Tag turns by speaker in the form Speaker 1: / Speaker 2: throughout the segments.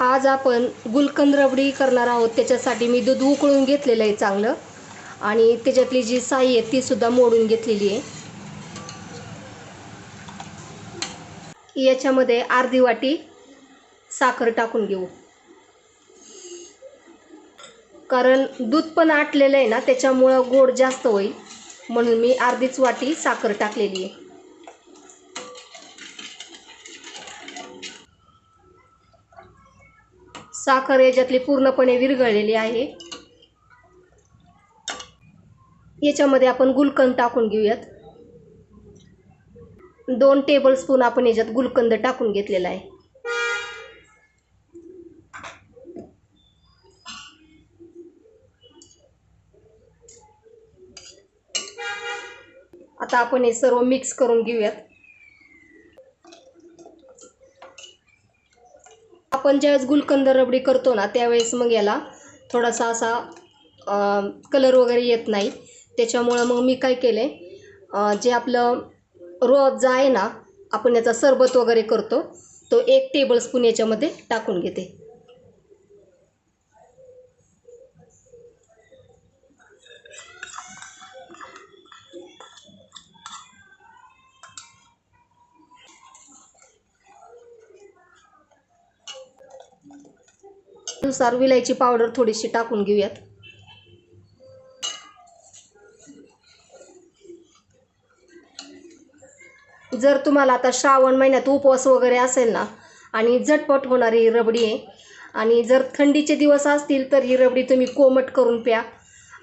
Speaker 1: आज आपण गुलकंद रबडी करणार आहोत. त्याच्यासाठी मी दूध उकळून घेतलेलं आहे चांगलं. आणि त्याच्यातली जी साई आहे ती सुद्धा मोडून घेतलेली आहे. याच्यामध्ये अर्धी वाटी साखर टाकून घेऊ. कारण दूध पण आटलेलं आहे ना त्याच्यामुळं गोड जास्त होईल. म्हणून मी अर्धीच वाटी साखर टाकलेली आहे. साखर याच्यातली पूर्णपणे विरघळलेली आहे. याच्यामध्ये आपण गुलकंद टाकून घेऊयात. दोन टेबल स्पून आपण याच्यात गुलकंद टाकून घेतलेला आहे. आता आपण हे सर्व मिक्स करून घेऊयात. आपण ज्यावेळेस गुलकंद रबडी करतो ना त्यावेळेस मग याला थोडासा असा कलर वगैरे येत नाही. त्याच्यामुळं मग मी काय केलं आहे जे आपलं रोज आहे ना आपण याचा सरबत वगैरे करतो तो एक टेबलस्पून याच्यामध्ये टाकून घेते. नुसार विलायची पावडर थोडीशी टाकून घेऊयात. जर तुम्हाला आता श्रावण महिन्यात उपवास वगैरे असेल ना आणि झटपट होणारी ही रबडी आहे आणि जर थंडीचे दिवस असतील तर ही रबडी तुम्ही कोमट करून प्या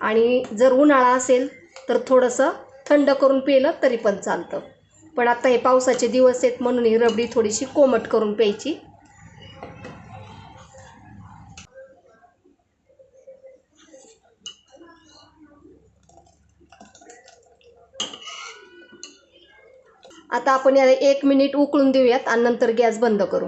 Speaker 1: आणि जर उन्हाळा असेल तर थोडंसं थंड करून पिलं तरी पण चालतं. पण आता हे पावसाचे दिवस आहेत म्हणून ही रबडी थोडीशी कोमट करून प्यायची. आता आपण याला एक मिनिट उकळून देऊयात आणि नंतर गॅस बंद करू.